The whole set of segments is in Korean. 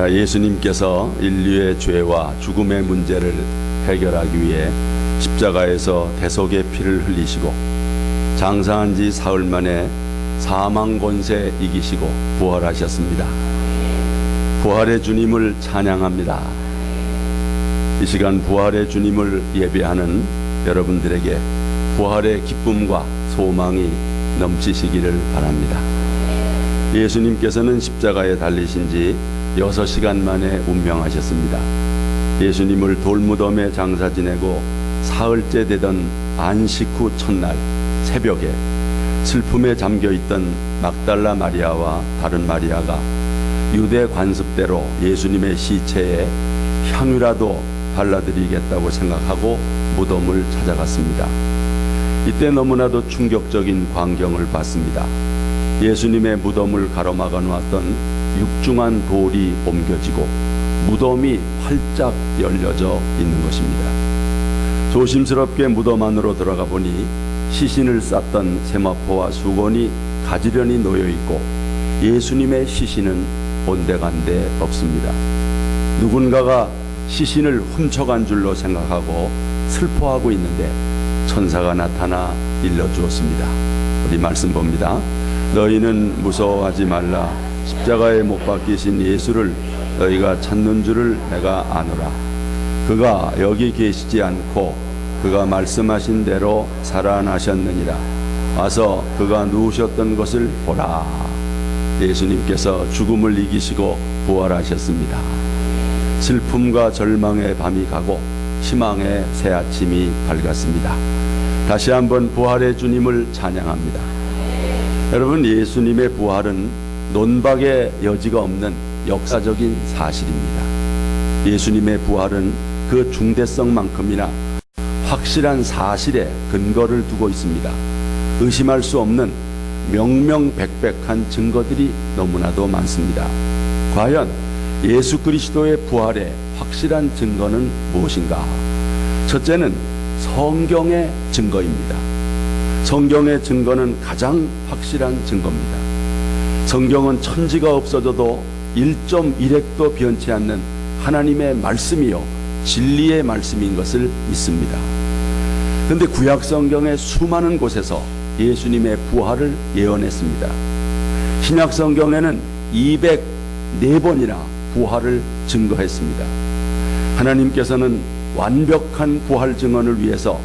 아, 예수님께서 인류의 죄와 죽음의 문제를 해결하기 위해 십자가에서 대속의 피를 흘리시고 장사한 지 사흘 만에 사망 권세 이기시고 부활하셨습니다. 부활의 주님을 찬양합니다. 이 시간 부활의 주님을 예배하는 여러분들에게 부활의 기쁨과 소망이 넘치시기를 바랍니다. 예수님께서는 십자가에 달리신 지 6시간 만에 운명하셨습니다. 예수님을 돌무덤에 장사 지내고 사흘째 되던 안식 후 첫날 새벽에 슬픔에 잠겨 있던 막달라 마리아와 다른 마리아가 유대 관습대로 예수님의 시체에 향유라도 발라드리겠다고 생각하고 무덤을 찾아갔습니다. 이때 너무나도 충격적인 광경을 봤습니다. 예수님의 무덤을 가로막아 놓았던 육중한 돌이 옮겨지고 무덤이 활짝 열려져 있는 것입니다. 조심스럽게 무덤 안으로 들어가 보니 시신을 쌌던 세마포와 수건이 가지런히 놓여 있고 예수님의 시신은 온데간데 없습니다. 누군가가 시신을 훔쳐간 줄로 생각하고 슬퍼하고 있는데 천사가 나타나 일러주었습니다. 우리 말씀 봅니다. 너희는 무서워하지 말라. 십자가에 못 박히신 예수를 너희가 찾는 줄을 내가 아노라. 그가 여기 계시지 않고 그가 말씀하신 대로 살아나셨느니라. 와서 그가 누우셨던 것을 보라. 예수님께서 죽음을 이기시고 부활하셨습니다. 슬픔과 절망의 밤이 가고 희망의 새 아침이 밝았습니다. 다시 한번 부활의 주님을 찬양합니다. 여러분 예수님의 부활은 논박의 여지가 없는 역사적인 사실입니다. 예수님의 부활은 그 중대성만큼이나 확실한 사실에 근거를 두고 있습니다. 의심할 수 없는 명명백백한 증거들이 너무나도 많습니다. 과연 예수 그리스도의 부활의 확실한 증거는 무엇인가? 첫째는 성경의 증거입니다. 성경의 증거는 가장 확실한 증거입니다. 성경은 천지가 없어져도 1.1핵도 변치 않는 하나님의 말씀이요 진리의 말씀인 것을 믿습니다. 그런데 구약 성경의 수많은 곳에서 예수님의 부활을 예언했습니다. 신약 성경에는 204번이나 부활을 증거했습니다. 하나님께서는 완벽한 부활 증언을 위해서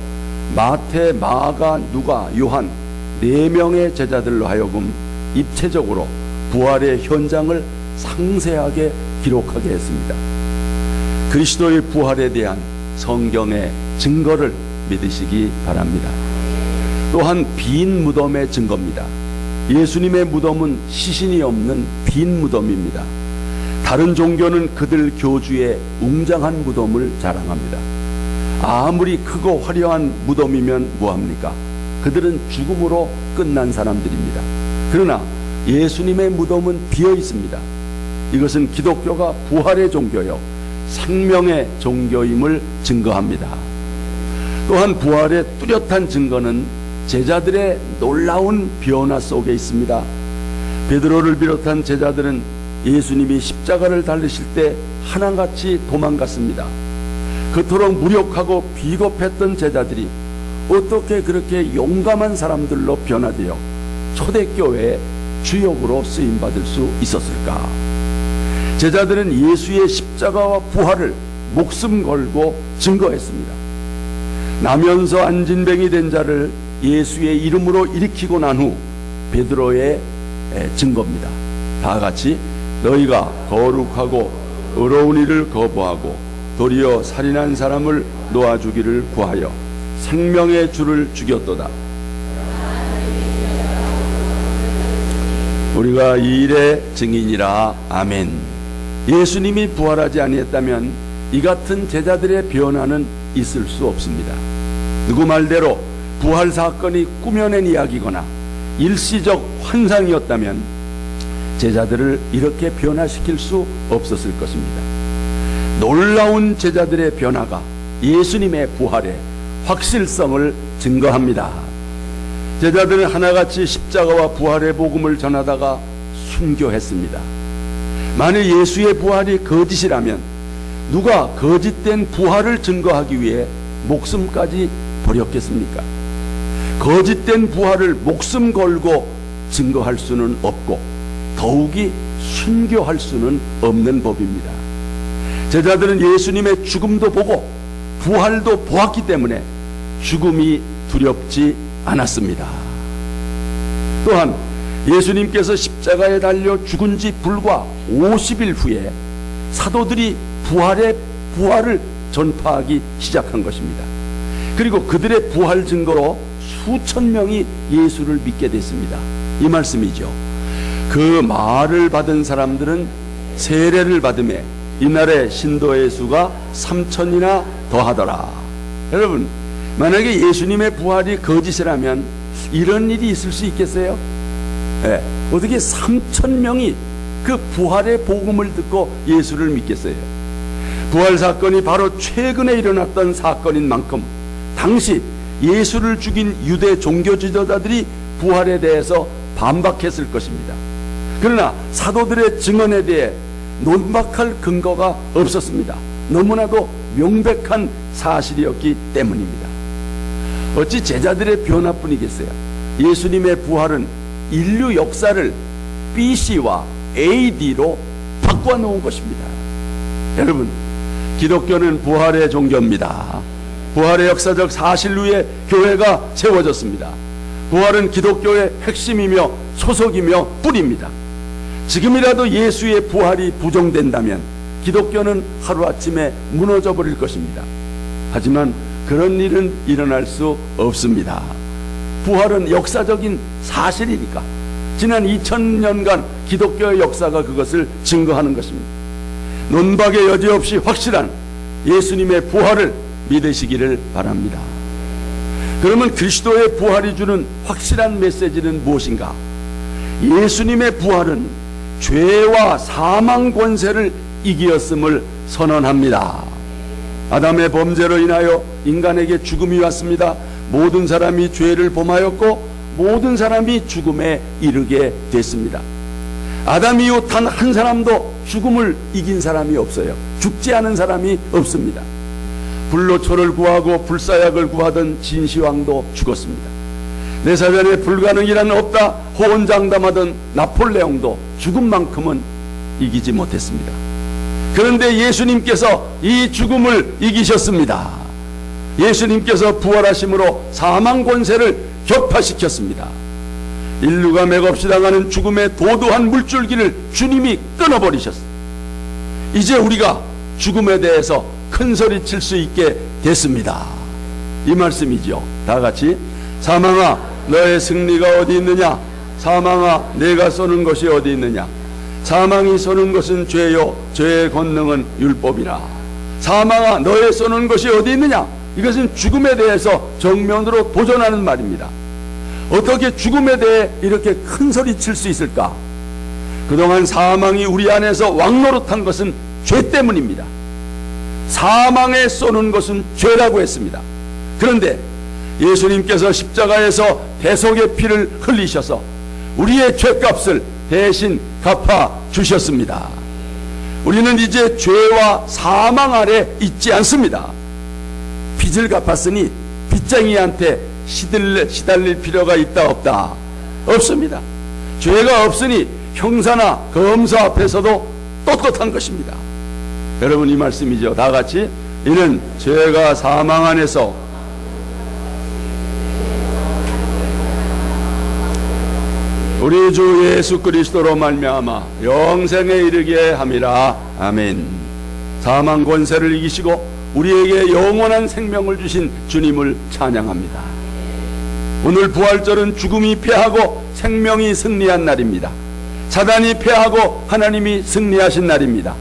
마태, 마가, 누가, 요한 네 명의 제자들로 하여금 입체적으로 부활의 현장을 상세하게 기록하게 했습니다. 그리스도의 부활에 대한 성경의 증거를 믿으시기 바랍니다. 또한 빈 무덤의 증거입니다. 예수님의 무덤은 시신이 없는 빈 무덤입니다. 다른 종교는 그들 교주의 웅장한 무덤을 자랑합니다. 아무리 크고 화려한 무덤이면 뭐합니까? 그들은 죽음으로 끝난 사람들입니다. 그러나 예수님의 무덤은 비어 있습니다. 이것은 기독교가 부활의 종교요, 생명의 종교임을 증거합니다. 또한 부활의 뚜렷한 증거는 제자들의 놀라운 변화 속에 있습니다. 베드로를 비롯한 제자들은 예수님이 십자가를 달리실 때 하나같이 도망갔습니다. 그토록 무력하고 비겁했던 제자들이 어떻게 그렇게 용감한 사람들로 변화되어 초대교회의 주역으로 쓰임 받을 수 있었을까? 제자들은 예수의 십자가와 부활을 목숨 걸고 증거했습니다. 나면서 안진뱅이 된 자를 예수의 이름으로 일으키고 난 후 베드로의 증거입니다. 다 같이 너희가 거룩하고 의로운 일을 거부하고 도리어 살인한 사람을 놓아주기를 구하여 생명의 주를 죽였도다. 우리가 이 일의 증인이라 아멘. 예수님이 부활하지 아니했다면 이 같은 제자들의 변화는 있을 수 없습니다. 누구 말대로 부활 사건이 꾸며낸 이야기거나 일시적 환상이었다면 제자들을 이렇게 변화시킬 수 없었을 것입니다. 놀라운 제자들의 변화가 예수님의 부활의 확실성을 증거합니다. 제자들은 하나같이 십자가와 부활의 복음을 전하다가 순교했습니다. 만일 예수의 부활이 거짓이라면 누가 거짓된 부활을 증거하기 위해 목숨까지 버렸겠습니까? 거짓된 부활을 목숨 걸고 증거할 수는 없고 더욱이 순교할 수는 없는 법입니다. 제자들은 예수님의 죽음도 보고 부활도 보았기 때문에 죽음이 두렵지 않았습니다. 또한 예수님께서 십자가에 달려 죽은 지 불과 50일 후에 사도들이 부활의 부활을 전파하기 시작한 것입니다. 그리고 그들의 부활 증거로 수천 명이 예수를 믿게 됐습니다. 이 말씀이죠. 그 말을 받은 사람들은 세례를 받음에 이날의 신도의 수가 3천이나 더하더라. 여러분, 만약에 예수님의 부활이 거짓이라면 이런 일이 있을 수 있겠어요? 예, 어떻게 3천 명이 그 부활의 복음을 듣고 예수를 믿겠어요? 부활 사건이 바로 최근에 일어났던 사건인 만큼 당시 예수를 죽인 유대 종교 지도자들이 부활에 대해서 반박했을 것입니다. 그러나 사도들의 증언에 대해 논박할 근거가 없었습니다. 너무나도 명백한 사실이었기 때문입니다. 어찌 제자들의 변화뿐이겠어요? 예수님의 부활은 인류 역사를 BC와 AD로 바꿔놓은 것입니다. 여러분, 기독교는 부활의 종교입니다. 부활의 역사적 사실 위에 교회가 세워졌습니다. 부활은 기독교의 핵심이며 소속이며 뿌리입니다. 지금이라도 예수의 부활이 부정된다면 기독교는 하루아침에 무너져 버릴 것입니다. 하지만 그런 일은 일어날 수 없습니다. 부활은 역사적인 사실이니까 지난 2000년간 기독교의 역사가 그것을 증거하는 것입니다. 논박의 여지 없이 확실한 예수님의 부활을 믿으시기를 바랍니다. 그러면 그리스도의 부활이 주는 확실한 메시지는 무엇인가? 예수님의 부활은 죄와 사망 권세를 이기었음을 선언합니다. 아담의 범죄로 인하여 인간에게 죽음이 왔습니다. 모든 사람이 죄를 범하였고 모든 사람이 죽음에 이르게 됐습니다. 아담 이후 단 한 사람도 죽음을 이긴 사람이 없어요. 죽지 않은 사람이 없습니다. 불로 초를 구하고 불사약을 구하던 진시황도 죽었습니다. 내 사전에 불가능이란 없다 호언장담하던 나폴레옹도 죽음만큼은 이기지 못했습니다. 그런데 예수님께서 이 죽음을 이기셨습니다. 예수님께서 부활하심으로 사망 권세를 격파시켰습니다. 인류가 맥없이 당하는 죽음의 도도한 물줄기를 주님이 끊어버리셨습니다. 이제 우리가 죽음에 대해서 큰 소리 칠 수 있게 됐습니다. 이 말씀이죠. 다 같이 사망아 너의 승리가 어디 있느냐? 사망아 내가 쏘는 것이 어디 있느냐? 사망이 쏘는 것은 죄요 죄의 권능은 율법이라. 사망아 너의 쏘는 것이 어디 있느냐? 이것은 죽음에 대해서 정면으로 도전하는 말입니다. 어떻게 죽음에 대해 이렇게 큰 소리 칠 수 있을까? 그동안 사망이 우리 안에서 왕노릇한 것은 죄 때문입니다. 사망에 쏘는 것은 죄라고 했습니다. 그런데 예수님께서 십자가에서 대속의 피를 흘리셔서 우리의 죄값을 대신 갚아 주셨습니다. 우리는 이제 죄와 사망 아래 있지 않습니다. 빚을 갚았으니 빚쟁이한테 시들레, 시달릴 필요가 있다 없다 없습니다. 죄가 없으니 형사나 검사 앞에서도 떳떳한 것입니다. 여러분 이 말씀이죠. 다 같이 이는 죄가 사망 안에서 우리 주 예수 그리스도로 말미암아 영생에 이르게 함이라 아멘. 사망 권세를 이기시고 우리에게 영원한 생명을 주신 주님을 찬양합니다. 오늘 부활절은 죽음이 패하고 생명이 승리한 날입니다. 사단이 패하고 하나님이 승리하신 날입니다.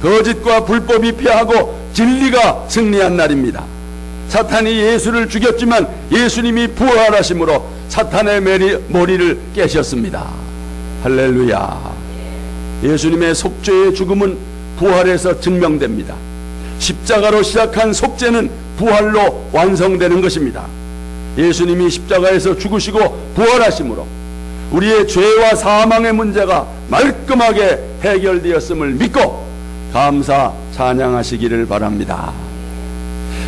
거짓과 불법이 패하고 진리가 승리한 날입니다. 사탄이 예수를 죽였지만 예수님이 부활하심으로 사탄의 머리, 머리를 깨셨습니다. 할렐루야. 예수님의 속죄의 죽음은 부활에서 증명됩니다. 십자가로 시작한 속죄는 부활로 완성되는 것입니다. 예수님이 십자가에서 죽으시고 부활하심으로 우리의 죄와 사망의 문제가 말끔하게 해결되었음을 믿고 감사 찬양하시기를 바랍니다.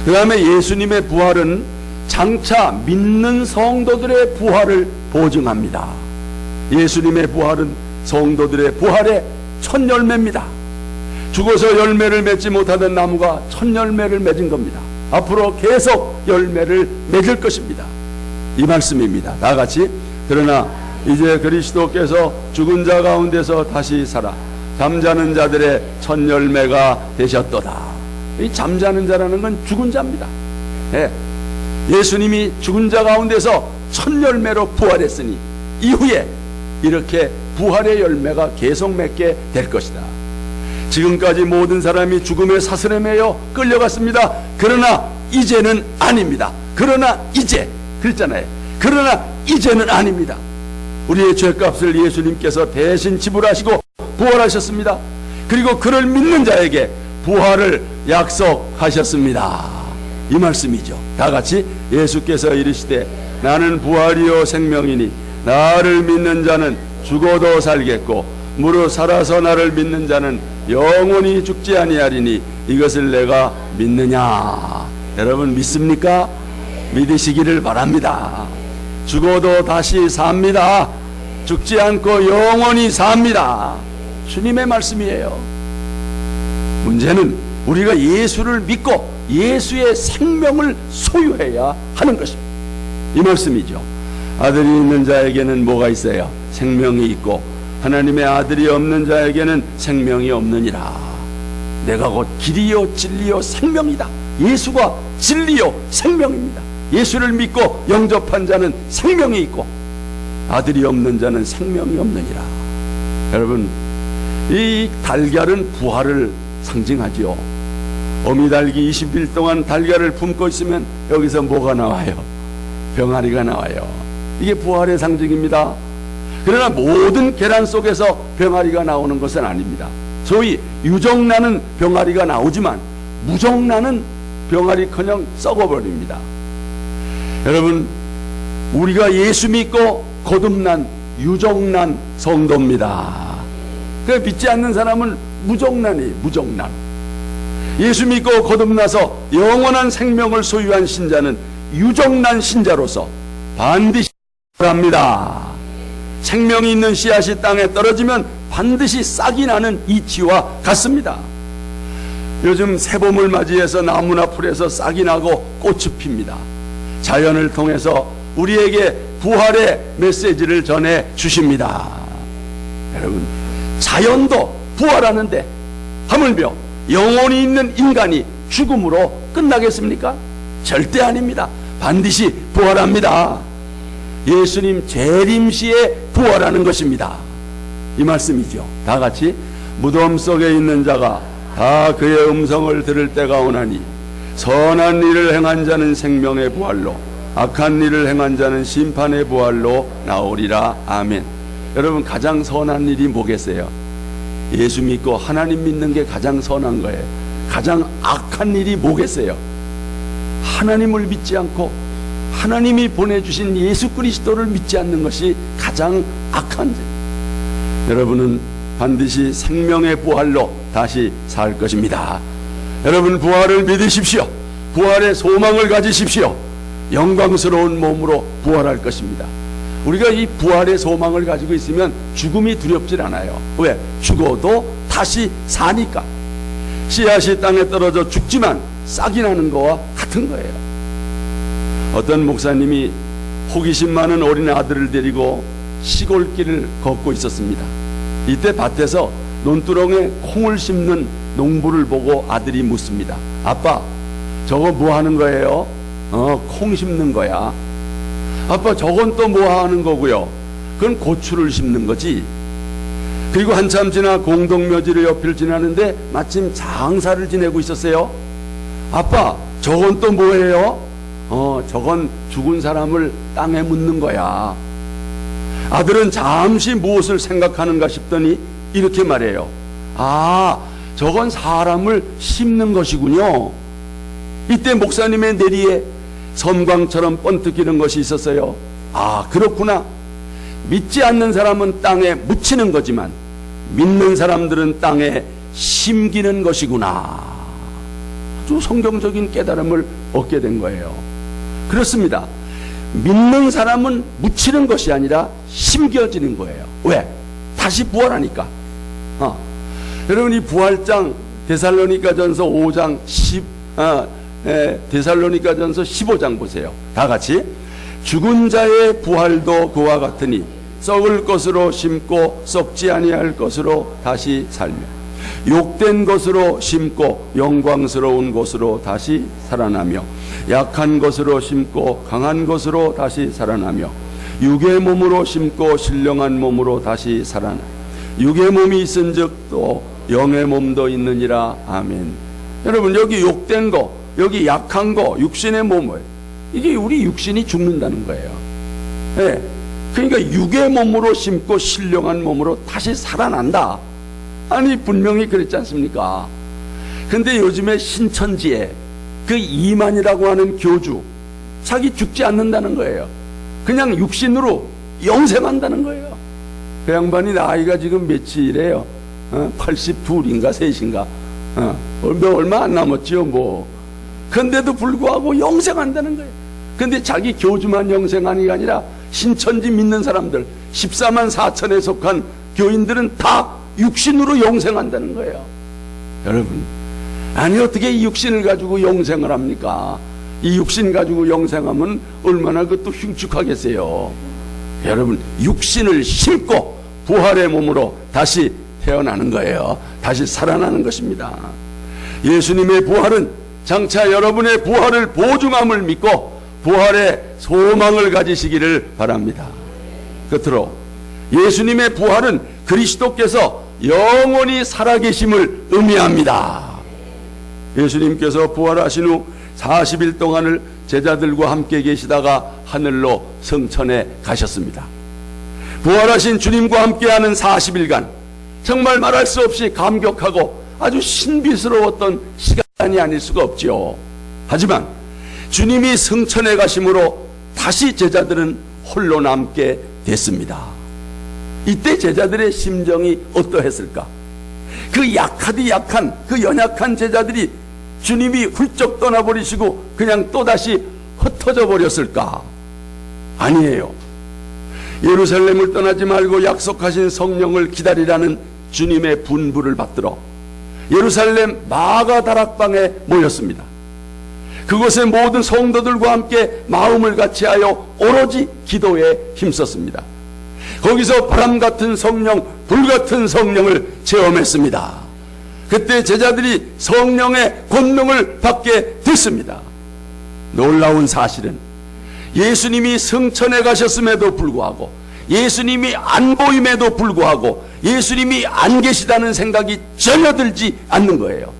그 다음에 예수님의 부활은 장차 믿는 성도들의 부활을 보증합니다. 예수님의 부활은 성도들의 부활의 첫 열매입니다. 죽어서 열매를 맺지 못하던 나무가 첫 열매를 맺은 겁니다. 앞으로 계속 열매를 맺을 것입니다. 이 말씀입니다. 다 같이 그러나 이제 그리스도께서 죽은 자 가운데서 다시 살아 잠자는 자들의 첫 열매가 되셨도다. 이 잠자는 자라는 건 죽은 자입니다. 예. 예수님이 죽은 자 가운데서 첫 열매로 부활했으니 이후에 이렇게 부활의 열매가 계속 맺게 될 것이다. 지금까지 모든 사람이 죽음의 사슬에 매여 끌려갔습니다. 그러나 이제는 아닙니다. 그러나 이제 그랬잖아요. 그러나 이제는 아닙니다. 우리의 죄값을 예수님께서 대신 지불하시고 부활하셨습니다. 그리고 그를 믿는 자에게 부활을 약속하셨습니다. 이 말씀이죠. 다 같이 예수께서 이르시되 나는 부활이요 생명이니 나를 믿는 자는 죽어도 살겠고 무릇 살아서 나를 믿는 자는 영원히 죽지 아니하리니 이것을 내가 믿느냐? 여러분 믿습니까? 믿으시기를 바랍니다. 죽어도 다시 삽니다. 죽지 않고 영원히 삽니다. 주님의 말씀이에요. 문제는 우리가 예수를 믿고 예수의 생명을 소유해야 하는 것입니다 이 말씀이죠 아들이 있는 자에게는 뭐가 있어요? 생명이 있고 하나님의 아들이 없는 자에게는 생명이 없느니라. 내가 곧 길이요 진리요 생명이다. 예수가 진리요 생명입니다. 예수를 믿고 영접한 자는 생명이 있고 아들이 없는 자는 생명이 없느니라. 여러분 이 달걀은 부활을 상징하지요. 어미달기 20일 동안 달걀을 품고 있으면 여기서 뭐가 나와요? 병아리가 나와요. 이게 부활의 상징입니다. 그러나 모든 계란 속에서 병아리가 나오는 것은 아닙니다. 소위 유정나는 병아리가 나오지만 무정나는 병아리커녕 썩어버립니다. 여러분 우리가 예수 믿고 거듭난 유정난 성도입니다. 그 믿지 않는 사람은 무정난이 무정난. 예수 믿고 거듭나서 영원한 생명을 소유한 신자는 유정난 신자로서 반드시 합니다. 생명이 있는 씨앗이 땅에 떨어지면 반드시 싹이 나는 이치와 같습니다. 요즘 새봄을 맞이해서 나무나 풀에서 싹이 나고 꽃이 핍니다. 자연을 통해서 우리에게 부활의 메시지를 전해 주십니다. 여러분, 자연도 부활하는데 하물며 영혼이 있는 인간이 죽음으로 끝나겠습니까? 절대 아닙니다. 반드시 부활합니다. 예수님 재림시에 부활하는 것입니다. 이 말씀이죠. 다 같이 무덤 속에 있는 자가 다 그의 음성을 들을 때가 오나니 선한 일을 행한 자는 생명의 부활로 악한 일을 행한 자는 심판의 부활로 나오리라. 아멘. 여러분 가장 선한 일이 뭐겠어요? 예수 믿고 하나님 믿는 게 가장 선한 거예요. 가장 악한 일이 뭐겠어요? 하나님을 믿지 않고 하나님이 보내주신 예수 그리스도를 믿지 않는 것이 가장 악한 죄. 여러분은 반드시 생명의 부활로 다시 살 것입니다. 여러분 부활을 믿으십시오. 부활의 소망을 가지십시오. 영광스러운 몸으로 부활할 것입니다. 우리가 이 부활의 소망을 가지고 있으면 죽음이 두렵질 않아요. 왜? 죽어도 다시 사니까. 씨앗이 땅에 떨어져 죽지만 싹이 나는 거와 같은 거예요. 어떤 목사님이 호기심 많은 어린 아들을 데리고 시골길을 걷고 있었습니다. 이때 밭에서 논두렁에 콩을 심는 농부를 보고 아들이 묻습니다. 아빠, 저거 뭐 하는 거예요? 어, 콩 심는 거야. 아빠, 저건 또 뭐 하는 거고요? 그건 고추를 심는 거지. 그리고 한참 지나 공동묘지를 옆을 지나는데 마침 장사를 지내고 있었어요. 아빠, 저건 또 뭐예요? 어, 저건 죽은 사람을 땅에 묻는 거야. 아들은 잠시 무엇을 생각하는가 싶더니 이렇게 말해요. 아, 저건 사람을 심는 것이군요. 이때 목사님의 내리에 섬광처럼 번뜩이는 것이 있었어요. 아, 그렇구나. 믿지 않는 사람은 땅에 묻히는 거지만 믿는 사람들은 땅에 심기는 것이구나. 아주 성경적인 깨달음을 얻게 된 거예요. 그렇습니다. 믿는 사람은 묻히는 것이 아니라 심겨지는 거예요. 왜? 다시 부활하니까. 어. 여러분 이 부활장 데살로니가 전서 5장 10 아, 에, 데살로니가전서 15장 보세요. 다 같이 죽은 자의 부활도 그와 같으니 썩을 것으로 심고 썩지 아니할 것으로 다시 살며 욕된 것으로 심고 영광스러운 것으로 다시 살아나며 약한 것으로 심고 강한 것으로 다시 살아나며 육의 몸으로 심고 신령한 몸으로 다시 살아나 육의 몸이 있은즉 또 영의 몸도 있느니라 아멘. 여러분 여기 욕된 거 여기 약한 거 육신의 몸을 이게 우리 육신이 죽는다는 거예요. 예. 그러니까 육의 몸으로 심고 신령한 몸으로 다시 살아난다. 아니 분명히 그랬지 않습니까? 근데 요즘에 신천지에 그 이만이라고 하는 교주 자기 죽지 않는다는 거예요. 그냥 육신으로 영생한다는 거예요. 그 양반이 나이가 지금 며칠이래요? 어? 82인가 3인가? 어, 얼마 안 남았지요, 뭐. 근데도 불구하고 영생한다는 거예요. 근데 자기 교주만 영생하는 게 아니라 신천지 믿는 사람들 14만 4천에 속한 교인들은 다 육신으로 영생한다는 거예요. 여러분, 아니 어떻게 이 육신을 가지고 영생을 합니까? 이 육신 가지고 영생하면 얼마나 그것도 흉측하겠어요. 여러분, 육신을 심고 부활의 몸으로 다시 태어나는 거예요. 다시 살아나는 것입니다. 예수님의 부활은 장차 여러분의 부활을 보증함을 믿고 부활의 소망을 가지시기를 바랍니다. 끝으로 예수님의 부활은 그리스도께서 영원히 살아계심을 의미합니다. 예수님께서 부활하신 후 40일 동안을 제자들과 함께 계시다가 하늘로 성천에 가셨습니다. 부활하신 주님과 함께하는 40일간 정말 말할 수 없이 감격하고 아주 신비스러웠던 시간 이 아닐 수가 없지요. 하지만 주님이 성천에 가심으로 다시 제자들은 홀로 남게 됐습니다. 이때 제자들의 심정이 어떠했을까? 그 약하디 약한 그 연약한 제자들이 주님이 훌쩍 떠나버리시고 그냥 또다시 흩어져 버렸을까? 아니에요. 예루살렘을 떠나지 말고 약속하신 성령을 기다리라는 주님의 분부를 받들어 예루살렘 마가 다락방에 모였습니다. 그곳의 모든 성도들과 함께 마음을 같이하여 오로지 기도에 힘썼습니다. 거기서 바람 같은 성령, 불 같은 성령을 체험했습니다. 그때 제자들이 성령의 권능을 받게 됐습니다. 놀라운 사실은 예수님이 성천에 가셨음에도 불구하고 예수님이 안 보임에도 불구하고 예수님이 안 계시다는 생각이 전혀 들지 않는 거예요.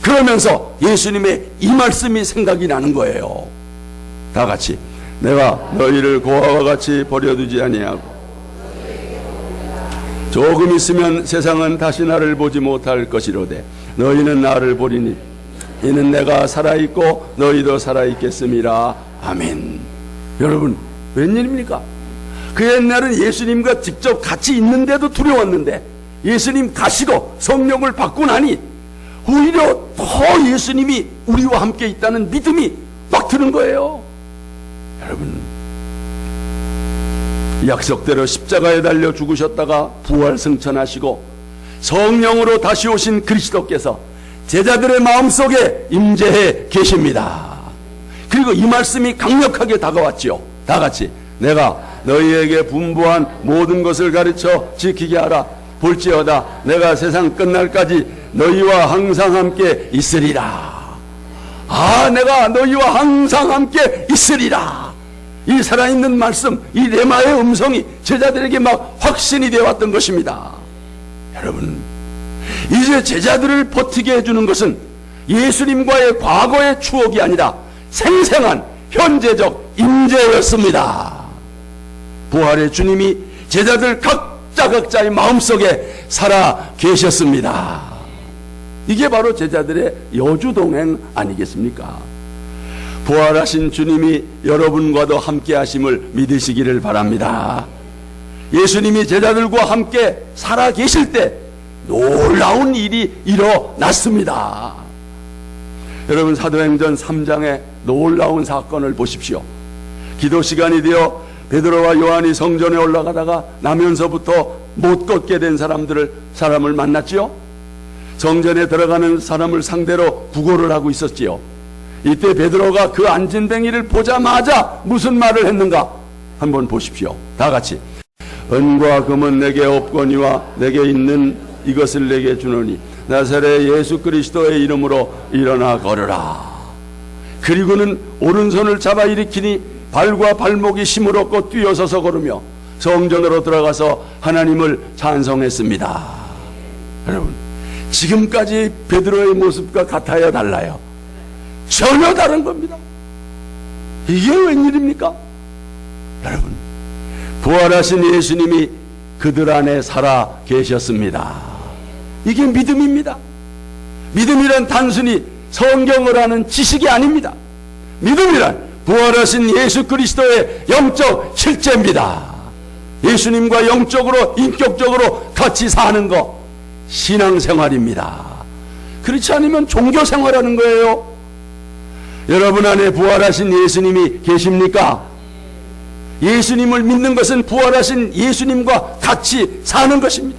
그러면서 예수님의 이 말씀이 생각이 나는 거예요. 다 같이 내가 너희를 고아와 같이 버려두지 아니하고 조금 있으면 세상은 다시 나를 보지 못할 것이로되 너희는 나를 보리니 이는 내가 살아 있고 너희도 살아 있겠음이라 아멘 여러분 웬일입니까 그 옛날은 예수님과 직접 같이 있는데도 두려웠는데 예수님 가시고 성령을 받고 나니 오히려 더 예수님이 우리와 함께 있다는 믿음이 막 드는 거예요 여러분 약속대로 십자가에 달려 죽으셨다가 부활 승천하시고 성령으로 다시 오신 그리스도께서 제자들의 마음속에 임재해 계십니다. 그리고 이 말씀이 강력하게 다가왔지요. 다 같이 내가 너희에게 분부한 모든 것을 가르쳐 지키게 하라. 볼지어다 내가 세상 끝날까지 너희와 항상 함께 있으리라. 아, 내가 너희와 항상 함께 있으리라. 이 살아있는 말씀, 이 레마의 음성이 제자들에게 막 확신이 되어 왔던 것입니다. 여러분, 이제 제자들을 버티게 해주는 것은 예수님과의 과거의 추억이 아니라 생생한 현재적 임재였습니다. 부활의 주님이 제자들 각자 각자의 마음속에 살아 계셨습니다. 이게 바로 제자들의 여주동행 아니겠습니까? 부활하신 주님이 여러분과도 함께 하심을 믿으시기를 바랍니다. 예수님이 제자들과 함께 살아 계실 때 놀라운 일이 일어났습니다. 여러분 사도행전 3장의 놀라운 사건을 보십시오. 기도 시간이 되어 베드로와 요한이 성전에 올라가다가 나면서부터 못 걷게 된 사람들을 사람을 만났지요. 성전에 들어가는 사람을 상대로 구걸을 하고 있었지요. 이때 베드로가 그 안진뱅이를 보자마자 무슨 말을 했는가? 한번 보십시오. 다 같이. 은과 금은 내게 없거니와 내게 있는 이것을 내게 주노니 나사렛 예수 그리스도의 이름으로 일어나 걸으라. 그리고는 오른손을 잡아 일으키니 발과 발목이 힘을 얻고 뛰어서서 걸으며 성전으로 들어가서 하나님을 찬송했습니다. 여러분, 지금까지 베드로의 모습과 같아요, 달라요? 전혀 다른 겁니다. 이게 웬일입니까? 여러분, 부활하신 예수님이 그들 안에 살아 계셨습니다. 이게 믿음입니다. 믿음이란 단순히 성경을 아는 지식이 아닙니다. 믿음이란 부활하신 예수 그리스도의 영적 실제입니다. 예수님과 영적으로 인격적으로 같이 사는 거 신앙생활입니다. 그렇지 않으면 종교생활하는 거예요. 여러분 안에 부활하신 예수님이 계십니까? 예수님을 믿는 것은 부활하신 예수님과 같이 사는 것입니다.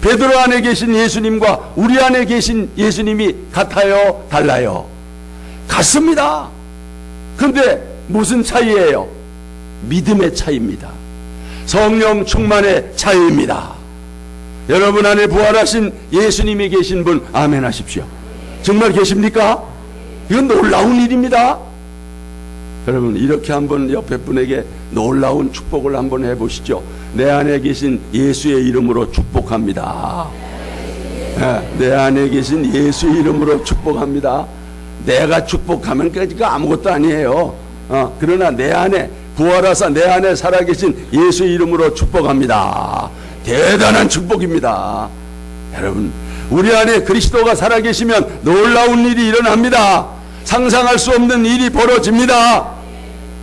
베드로 안에 계신 예수님과 우리 안에 계신 예수님이 같아요? 달라요? 같습니다. 그런데 무슨 차이예요? 믿음의 차이입니다. 성령 충만의 차이입니다. 여러분 안에 부활하신 예수님이 계신 분 아멘 하십시오. 정말 계십니까? 이건 놀라운 일입니다. 여러분 이렇게 한번 옆에 분에게 놀라운 축복을 한번 해보시죠. 내 안에 계신 예수의 이름으로 축복합니다. 예, 내 안에 계신 예수 이름으로 축복합니다. 내가 축복하면 그가 아무것도 아니에요. 어, 그러나 내 안에 부활하사 내 안에 살아계신 예수 이름으로 축복합니다. 대단한 축복입니다. 여러분, 우리 안에 그리스도가 살아계시면 놀라운 일이 일어납니다. 상상할 수 없는 일이 벌어집니다.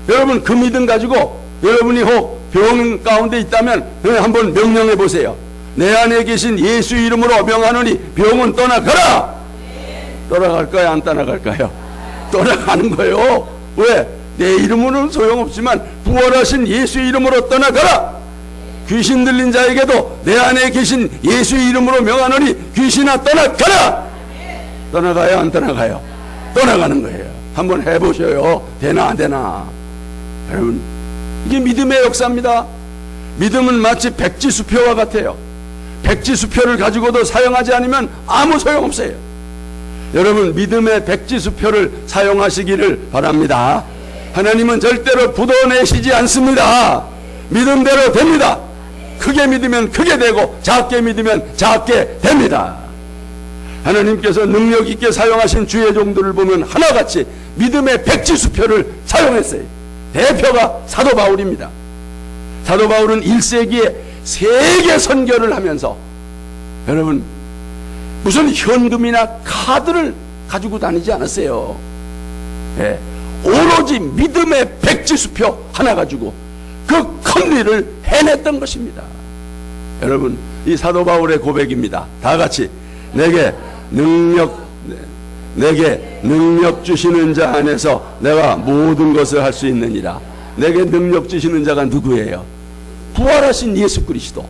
여러분, 그 믿음 가지고 여러분이 혹 병 가운데 있다면 한번 명령해 보세요. 내 안에 계신 예수 이름으로 명하노니 병은 떠나가라! 떠나갈까요? 안 떠나갈까요? 떠나가는 거예요. 왜? 내 이름으로는 소용없지만 부활하신 예수 이름으로 떠나가라! 귀신 들린 자에게도 내 안에 계신 예수 이름으로 명하노니 귀신아 떠나가라! 떠나가요? 안 떠나가요? 떠나가는 거예요. 한번 해보셔요. 되나 안 되나? 여러분, 이게 믿음의 역사입니다. 믿음은 마치 백지수표와 같아요. 백지수표를 가지고도 사용하지 않으면 아무 소용없어요. 여러분 믿음의 백지수표를 사용하시기를 바랍니다. 하나님은 절대로 부도내시지 않습니다. 믿음대로 됩니다. 크게 믿으면 크게 되고 작게 믿으면 작게 됩니다. 하나님께서 능력 있게 사용하신 주의 종들을 보면 하나같이 믿음의 백지수표를 사용했어요. 대표가 사도 바울입니다. 사도 바울은 1세기에 세계 선교를 하면서 여러분 무슨 현금이나 카드를 가지고 다니지 않았어요. 예, 오로지 믿음의 백지수표 하나 가지고 그 큰 일을 해냈던 것입니다. 여러분, 이 사도 바울의 고백입니다. 다 같이 내게 능력 내게 능력 주시는 자 안에서 내가 모든 것을 할 수 있느니라. 내게 능력 주시는 자가 누구예요? 부활하신 예수 그리스도.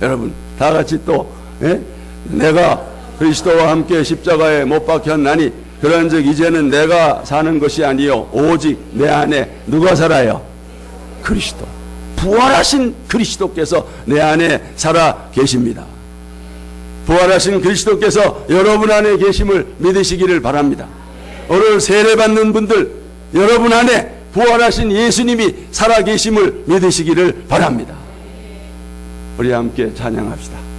여러분, 다 같이 또 예? 내가 그리스도와 함께 십자가에 못 박혔나니 그런즉 이제는 내가 사는 것이 아니요 오직 내 안에 누가 살아요? 그리스도. 부활하신 그리스도께서 내 안에 살아 계십니다. 부활하신 그리스도께서 여러분 안에 계심을 믿으시기를 바랍니다. 오늘 세례 받는 분들 여러분 안에 부활하신 예수님이 살아 계심을 믿으시기를 바랍니다. 우리 함께 찬양합시다.